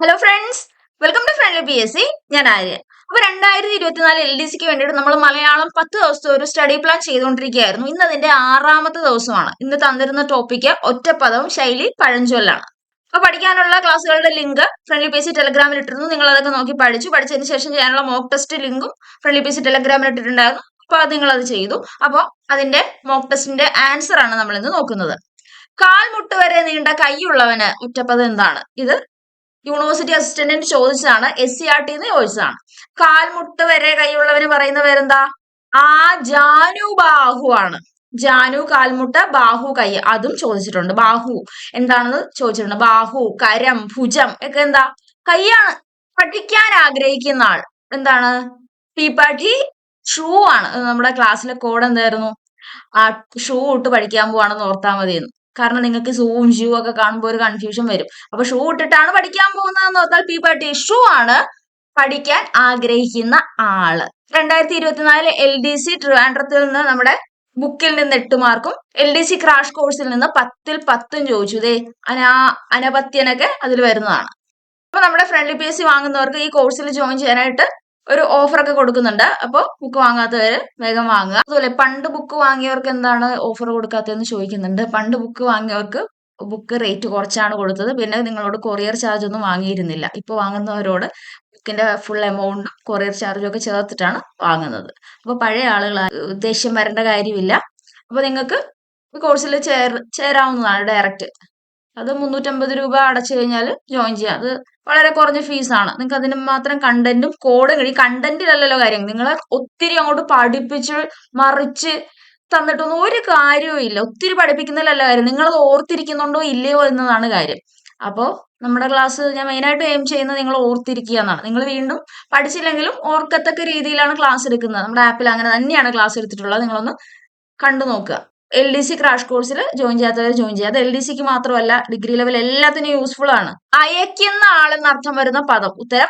Hello friends welcome to friendly P S C ഞാൻ ആര്യ. അപ്പൊ രണ്ടായിരത്തി ഇരുപത്തിനാല് എൽ ഡി സിക്ക് വേണ്ടിയിട്ട് നമ്മൾ മലയാളം പത്ത് ദിവസത്തെ ഒരു സ്റ്റഡി പ്ലാൻ ചെയ്തുകൊണ്ടിരിക്കുകയായിരുന്നു. ഇന്ന് അതിന്റെ ആറാമത്തെ ദിവസമാണ്. ഇന്ന് തന്നിരുന്ന ടോപ്പിക്ക് ഒറ്റപ്പദവും ശൈലി പഴഞ്ചൊല്ലാണ്. അപ്പൊ പഠിക്കാനുള്ള ക്ലാസ്സുകളുടെ ലിങ്ക് ഫ്രണ്ട്ലി പി സി ടെലഗ്രാമിൽ ഇട്ടിരുന്നു. നിങ്ങൾ അതൊക്കെ നോക്കി പഠിച്ചു. പഠിച്ചതിന് ശേഷം ചെയ്യാനുള്ള മോക്ക് ടെസ്റ്റ് ലിങ്കും ഫ്രണ്ട്ലി പി സി ടെലഗ്രാമിൽ ഇട്ടിട്ടുണ്ടായിരുന്നു. അപ്പൊ അത് നിങ്ങൾ അത് ചെയ്തു. അപ്പോൾ അതിന്റെ മോക്ക് ടെസ്റ്റിന്റെ ആൻസർ ആണ് നമ്മൾ ഇന്ന് നോക്കുന്നത്. കാൽമുട്ട് വരെ നീണ്ട കൈയുള്ളവന് ഒറ്റപ്പദം എന്താണ്? ഇത് യൂണിവേഴ്സിറ്റി അസിസ്റ്റന്റിന് ചോദിച്ചതാണ് എസ് സി ആർ ടിന്ന് ചോദിച്ചതാണ്. കാൽമുട്ട് വരെ കൈയുള്ളവന് പറയുന്ന പേരെന്താ? ആ ജാനു ബാഹു ആണ്. ജാനു കാൽമുട്ട ബാഹു കൈ അതും ചോദിച്ചിട്ടുണ്ട്. ബാഹു എന്താണെന്ന് ചോദിച്ചിട്ടുണ്ട്. ബാഹു കരം ഭുജം ഒക്കെ എന്താ? കൈയാണ്. പഠിക്കാൻ ആഗ്രഹിക്കുന്ന ആൾ എന്താണ്? പീപ്പാഠി ഷൂ ആണ്. നമ്മുടെ ക്ലാസ്സിലെ കോഡ് എന്തായിരുന്നു? ആ ഷൂ ഇട്ട് പഠിക്കാൻ പോവാണെന്ന് ഓർത്താൽ മതിയെന്ന്. കാരണം നിങ്ങൾക്ക് സൂവും ഷൂ ഒക്കെ കാണുമ്പോൾ ഒരു കൺഫ്യൂഷൻ വരും. അപ്പൊ ഷൂ ഇട്ടിട്ടാണ് പഠിക്കാൻ പോകുന്നതെന്ന് ഓർത്താൽ പി പാട്ടി ഷൂ ആണ് പഠിക്കാൻ ആഗ്രഹിക്കുന്ന ആൾ. രണ്ടായിരത്തി ഇരുപത്തിനാല് എൽ ഡി സി ട്രിവാൻഡ്രത്തിൽ നിന്ന് നമ്മുടെ ബുക്കിൽ നിന്ന് എട്ട് മാർക്കും എൽ ഡി സി ക്രാഷ് കോഴ്സിൽ നിന്ന് പത്തിൽ പത്തും ചോദിച്ചു. ഇതേ അനാ അനപത്യനൊക്കെ അതിൽ വരുന്നതാണ്. അപ്പൊ നമ്മുടെ ഫ്രണ്ട്ലി പി എസ് സി വാങ്ങുന്നവർക്ക് ഈ കോഴ്സിൽ ജോയിൻ ചെയ്യാനായിട്ട് ഒരു ഓഫർ ഒക്കെ കൊടുക്കുന്നുണ്ട്. അപ്പോൾ ബുക്ക് വാങ്ങാത്തവര് വേഗം വാങ്ങുക. അതുപോലെ പണ്ട് ബുക്ക് വാങ്ങിയവർക്ക് എന്താണ് ഓഫർ കൊടുക്കാത്തതെന്ന് ചോദിക്കുന്നുണ്ട്. പണ്ട് ബുക്ക് വാങ്ങിയവർക്ക് ബുക്ക് റേറ്റ് കുറച്ചാണ് കൊടുത്തത്. പിന്നെ നിങ്ങളോട് കൊറിയർ ചാർജ് ഒന്നും വാങ്ങിയിരുന്നില്ല. ഇപ്പൊ വാങ്ങുന്നവരോട് ബുക്കിന്റെ ഫുൾ എമൗണ്ടും കൊറിയർ ചാർജും ഒക്കെ ചേർത്തിട്ടാണ് വാങ്ങുന്നത്. അപ്പൊ പഴയ ആളുകൾ ദേഷ്യം വരേണ്ട കാര്യമില്ല. അപ്പൊ നിങ്ങൾക്ക് കോഴ്സിൽ ചേർ ചേരാവുന്നതാണ് ഡയറക്റ്റ് അത് മുന്നൂറ്റമ്പത് രൂപ അടച്ചു കഴിഞ്ഞാൽ ജോയിൻ ചെയ്യാം. അത് വളരെ കുറഞ്ഞ ഫീസാണ് നിങ്ങൾക്ക് അതിന് മാത്രം കണ്ടന്റും കോഡും കഴിയും കണ്ടന്റിലല്ലല്ലോ കാര്യം. നിങ്ങളെ ഒത്തിരി അങ്ങോട്ട് പഠിപ്പിച്ച് മറിച്ച് തന്നിട്ടൊന്നും ഒരു കാര്യവും ഇല്ല. ഒത്തിരി പഠിപ്പിക്കുന്നതിലല്ല കാര്യം. നിങ്ങളത് ഓർത്തിരിക്കുന്നുണ്ടോ ഇല്ലയോ എന്നതാണ് കാര്യം. അപ്പോൾ നമ്മുടെ ക്ലാസ് ഞാൻ മെയിനായിട്ട് എയിം ചെയ്യുന്നത് നിങ്ങൾ ഓർത്തിരിക്കുക എന്നാണ്. നിങ്ങൾ വീണ്ടും പഠിച്ചില്ലെങ്കിലും ഓർക്കത്തക്ക രീതിയിലാണ് ക്ലാസ് എടുക്കുന്നത്. നമ്മുടെ ആപ്പിൽ അങ്ങനെ തന്നെയാണ് ക്ലാസ് എടുത്തിട്ടുള്ളത്. നിങ്ങളൊന്ന് കണ്ടു നോക്കുക എൽ ഡി സി ക്രാഷ് കോഴ്സിൽ ജോയിൻ ചെയ്യാത്തവർ ജോയിൻ ചെയ്യുക. അത് എൽ ഡി സിക്ക് മാത്രമല്ല ഡിഗ്രി ലെവൽ എല്ലാത്തിനും യൂസ്ഫുൾ ആണ്. അയക്കുന്ന ആളെന്ന് അർത്ഥം വരുന്ന പദം. ഉത്തരം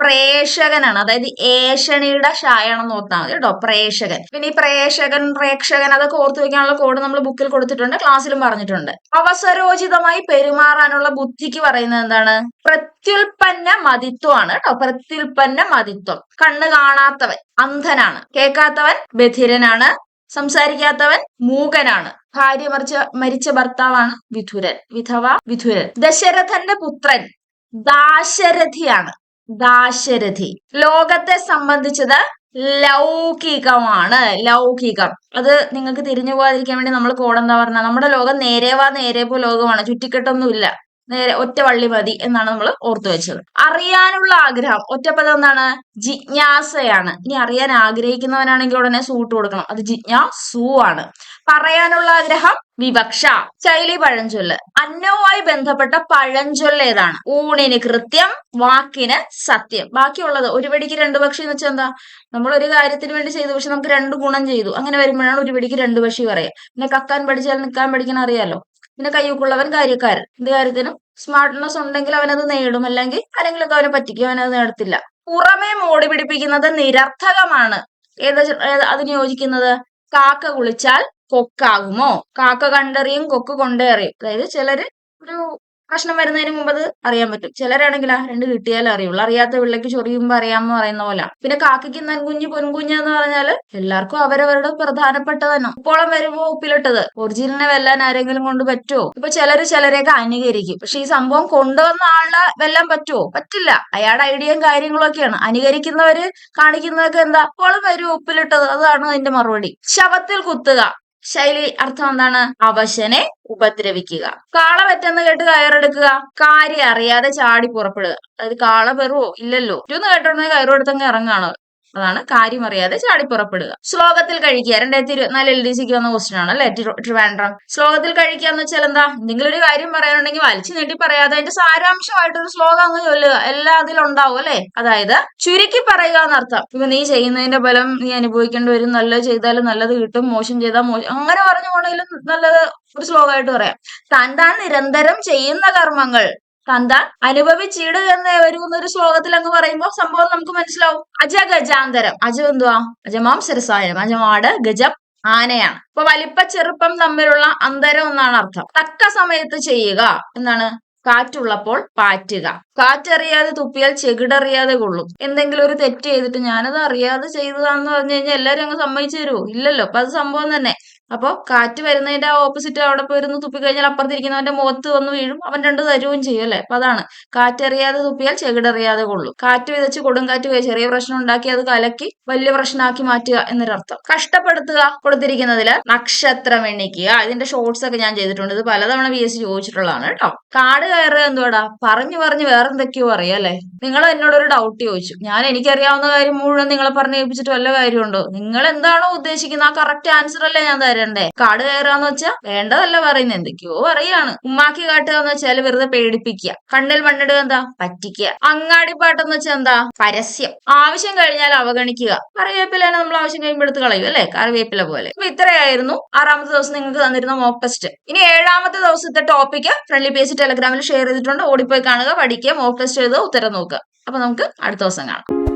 പ്രേക്ഷകനാണ്. അതായത് ഏഷണിയുടെ ഷായാണെന്ന് ഓർത്താൽ കേട്ടോ. പ്രേക്ഷകൻ. പിന്നെ ഈ പ്രേക്ഷകൻ പ്രേക്ഷകൻ അതൊക്കെ ഓർത്തു വെക്കാനുള്ള കോഡ് നമ്മൾ ബുക്കിൽ കൊടുത്തിട്ടുണ്ട് ക്ലാസ്സിലും പറഞ്ഞിട്ടുണ്ട്. അവസരോചിതമായി പെരുമാറാനുള്ള ബുദ്ധിക്ക് പറയുന്നത് എന്താണ്? പ്രത്യുൽപ്പന്ന മതിത്വമാണ് കേട്ടോ. പ്രത്യുൽപ്പന്ന മതിത്വം. കണ്ണ് കാണാത്തവൻ അന്ധനാണ്. കേൾക്കാത്തവൻ ബധിരനാണ്. സംസാരിക്കാത്തവൻ മൂകനാണ്. ഭാര്യ മറിച്ച മരിച്ച ഭർത്താവാണ് വിധുരൻ. വിധവ വിധുരൻ. ദശരഥന്റെ പുത്രൻ ദാശരഥിയാണ്. ദാശരഥി. ലോകത്തെ സംബന്ധിച്ചത് ലൗകികമാണ്. ലൗകികം. അത് നിങ്ങൾക്ക് തിരിഞ്ഞു പോകാതിരിക്കാൻ വേണ്ടി നമ്മൾ കോടെന്താ പറഞ്ഞ? നമ്മുടെ ലോകം നേരേവാ പോ ലോകമാണ്. ചുറ്റിക്കെട്ടൊന്നുമില്ല. നേരെ ഒറ്റ വള്ളി മതി എന്നാണ് നമ്മൾ ഓർത്തു വെച്ചത്. അറിയാനുള്ള ആഗ്രഹം. ഒറ്റപ്പദം എന്താണ്? ജിജ്ഞാസയാണ്. ഇനി അറിയാൻ ആഗ്രഹിക്കുന്നവനാണെങ്കിൽ ഉടനെ സൂട്ട് കൊടുക്കണം. അത് ജിജ്ഞാസു ആണ്. പറയാനുള്ള ആഗ്രഹം വിവക്ഷ. ശൈലി പഴഞ്ചൊല്ല്. അന്നവുമായി ബന്ധപ്പെട്ട പഴഞ്ചൊല്ല് ഏതാണ്? ഊണിന് കൃത്യം വാക്കിന് സത്യം. ബാക്കിയുള്ളത് ഒരു വെടിക്ക് രണ്ട് പക്ഷി എന്ന് വെച്ചാൽ എന്താ? നമ്മൾ ഒരു കാര്യത്തിന് വേണ്ടി ചെയ്തു പക്ഷെ നമുക്ക് രണ്ട് ഗുണം ചെയ്തു. അങ്ങനെ വരുമ്പോഴാണ് ഒരു വെടിക്ക് രണ്ട് പക്ഷി പറയുക. പിന്നെ കക്കാൻ പഠിച്ചാൽ നിൽക്കാൻ പഠിക്കണം അറിയാലോ? പിന്നെ കയ്യൂക്കുള്ളവൻ കാര്യക്കാരൻ. എന്ത് കാര്യത്തിനും സ്മാർട്ട്നെസ് ഉണ്ടെങ്കിൽ അവനത് നേടും. അല്ലെങ്കിൽ ആരെങ്കിലുമൊക്കെ അവനെ പറ്റിക്കും. അവനത് നേടത്തില്ല. പുറമേ മോടി പിടിപ്പിക്കുന്നത് നിരർത്ഥകമാണ്. ഏതാ അതിന് യോജിക്കുന്നത്? കാക്ക കുളിച്ചാൽ കൊക്കാകുമോ? കാക്ക കണ്ടറിയും കൊക്ക് കൊണ്ടേറിയും. അതായത് ചിലര് ഒരു പ്രശ്നം വരുന്നതിന് മുമ്പ് അത് അറിയാൻ പറ്റും. ചിലരാണെങ്കിൽ ആ രണ്ട് കിട്ടിയാലേ അറിയുള്ളൂ. അറിയാത്ത പിള്ളേക്ക് ചൊറിയുമ്പോൾ അറിയാമെന്ന് പറയുന്ന പോലെ. പിന്നെ കാക്കയ്ക്ക് നൻകുഞ്ഞ് പൊൻകുഞ്ഞ് എന്ന് പറഞ്ഞാൽ എല്ലാവർക്കും അവരവരുടെ പ്രധാനപ്പെട്ടതാണ്. ഉപ്പോളം വരുമ്പോ ഉപ്പിലിട്ടത്. ഒറിജിനലിനെ വെല്ലാൻ ആരെങ്കിലും കൊണ്ട് പറ്റുമോ ഇപ്പൊ ചിലര് ചിലരെയൊക്കെ അനുകരിക്കും. പക്ഷെ ഈ സംഭവം കൊണ്ടുവന്ന ആളെ വെല്ലാൻ പറ്റുമോ പറ്റില്ല. അയാളുടെ ഐഡിയയും കാര്യങ്ങളൊക്കെയാണ്. അനുകരിക്കുന്നവര് കാണിക്കുന്നതൊക്കെ എന്താ? ഉപ്പോളം വരും ഉപ്പിലിട്ടത്. അതാണ് അതിന്റെ മറുപടി. ശവത്തിൽ കുത്തുക. ശൈലി അർത്ഥം എന്താണ്? അവശനെ ഉപദ്രവിക്കുക. കാള പറ്റെന്ന് കേട്ട് കയറെടുക്കുക. കാര്യം അറിയാതെ ചാടി പുറപ്പെടുക. അതായത് കാള പെറുവോ ഇല്ലല്ലോ. ഇതൊന്ന് കേട്ടോടനെ കയറെടുത്തങ്ങ് ഇറങ്ങാണ് അതാണ് കാര്യം അറിയാതെ ചാടിപ്പുറപ്പെടുക. ശ്ലോകത്തിൽ കഴിക്കുക. രണ്ടായിരത്തി ഇരുപത്തിനാല് എൽ ഡി സിക്ക് വന്ന ക്വസ്റ്റൻ ആണ് അല്ലെ? ട്രിവാൻഡ്രം. ശ്ലോകത്തിൽ കഴിക്കുക എന്ന് വെച്ചാൽ എന്താ? എന്തെങ്കിലും ഒരു കാര്യം പറയാനുണ്ടെങ്കിൽ വലിച്ചു നീട്ടി പറയാതെ അതിന്റെ സാരാംശമായിട്ടൊരു ശ്ലോകം അങ്ങ് ചൊല്ലുക. എല്ലാം അതിലുണ്ടാവും അല്ലെ? അതായത് ചുരുക്കി പറയുക എന്നർത്ഥം. ഇപ്പൊ നീ ചെയ്യുന്നതിന്റെ ഫലം നീ അനുഭവിക്കേണ്ടി വരും. നല്ലത് ചെയ്താലും നല്ലത് കിട്ടും. മോശം ചെയ്താൽ മോശം. അങ്ങനെ പറഞ്ഞു പോണെങ്കിലും നല്ലത് ഒരു ശ്ലോകമായിട്ട് പറയാം. താൻ താൻ നിരന്തരം ചെയ്യുന്ന കർമ്മങ്ങൾ താൻ അനുഭവിച്ചീട് എന്ന് വരുന്നൊരു ശ്ലോകത്തിൽ അങ്ങ് പറയുമ്പോൾ സംഭവം നമുക്ക് മനസ്സിലാവും. അജഗജാന്തരം. അജ എന്തുവാ? അജമാം സരസായം അജമാട് ഗജം ആനയാണ്. അപ്പൊ വലിപ്പ ചെറുപ്പം തമ്മിലുള്ള അന്തരം എന്നാണ് അർത്ഥം. തക്ക സമയത്ത് ചെയ്യുക എന്താണ് കാറ്റുള്ളപ്പോൾ പാറ്റുക. കാറ്ററിയാതെ തുപ്പിയാൽ ചെകിടറിയാതെ കൊള്ളും. എന്തെങ്കിലും ഒരു തെറ്റ് ചെയ്തിട്ട് ഞാനത് അറിയാതെ ചെയ്തതാന്ന് പറഞ്ഞു കഴിഞ്ഞാൽ എല്ലാരും അങ്ങ് സമ്മതിച്ചു തരുമോ ഇല്ലല്ലോ. അപ്പൊ അത് സംഭവം തന്നെ. അപ്പൊ കാറ്റ് വരുന്നതിന്റെ ഓപ്പോസിറ്റ് അവിടെ തുപ്പി തുപ്പിക്കഴിഞ്ഞാൽ അപ്പുറത്തിരിക്കുന്നവന്റെ മുഖത്ത് വന്ന് വീഴും അവൻ രണ്ട് തരുവും ചെയ്യും അല്ലെ? അപ്പൊ അതാണ്. കാറ്ററിയാതെ തുപ്പിയാൽ ചെകിടറിയാതെ കൊള്ളും. കാറ്റ് വിതച്ച് കൊടുങ്കാറ്റ് ചെറിയ പ്രശ്നം ഉണ്ടാക്കി അത് കലക്കി വലിയ പ്രശ്നമാക്കി മാറ്റുക എന്നൊരർത്ഥം. കഷ്ടപ്പെടുത്തുക കൊടുത്തിരിക്കുന്നതിൽ നക്ഷത്രം എണ്ണിക്കുക. ഇതിന്റെ ഷോർട്സ് ഒക്കെ ഞാൻ ചെയ്തിട്ടുണ്ട്. ഇത് പലതവണ പി എസ് ചോദിച്ചിട്ടുള്ളതാണ് കേട്ടോ. കാട് കയറുക എന്തുവാടാ? പറഞ്ഞു പറഞ്ഞു വേറെന്തൊക്കെയോ അറിയാം അല്ലെ? നിങ്ങൾ എന്നോടൊരു ഡൗട്ട് ചോദിച്ചു. ഞാൻ എനിക്കറിയാവുന്ന കാര്യം മുഴുവൻ നിങ്ങളെ പറഞ്ഞു ഏൽപ്പിച്ചിട്ട് വല്ല കാര്യമുണ്ടോ? നിങ്ങൾ എന്താണോ ഉദ്ദേശിക്കുന്നത്? ആ കറക്റ്റ് ആൻസർ അല്ലേ ഞാൻ തരണ്ടേ കാട് കയറാന്ന് വെച്ചാ വേണ്ടതല്ല പറയുന്നത് എന്തൊക്കെയോ പറയാണ്. ഉമ്മാക്കി കാട്ടുക എന്ന് വെച്ചാൽ വെറുതെ പേടിപ്പിക്കുക കണ്ണിൽ മണ്ണിടുക എന്താ? പറ്റിക്കുക അങ്ങാടിപ്പാട്ടെന്ന് വെച്ചാൽ എന്താ? പരസ്യം. ആവശ്യം കഴിഞ്ഞാൽ അവഗണിക്കുക. കറിവേപ്പില നമ്മൾ ആവശ്യം കഴിയുമ്പോൾ എടുത്ത് കളയും അല്ലെ? കറിവേപ്പില പോലെ. അപ്പൊ ഇത്രയായിരുന്നു ആറാമത്തെ ദിവസം നിങ്ങൾക്ക് തന്നിരുന്ന മോക്ക് ടെസ്റ്റ് ഇനി ഏഴാമത്തെ ദിവസത്തെ ടോപ്പിക് ഫ്രണ്ട്ലി പേജ് ടെലഗ്രാമിൽ ഷെയർ ചെയ്തിട്ടുണ്ട്. ഓടിപ്പോയി കാണുക പഠിക്കുക മോക്ക് ടെസ്റ്റ് എഴുതുക ഉത്തരം നോക്കുക. അപ്പൊ നമുക്ക് അടുത്ത ദിവസം കാണാം.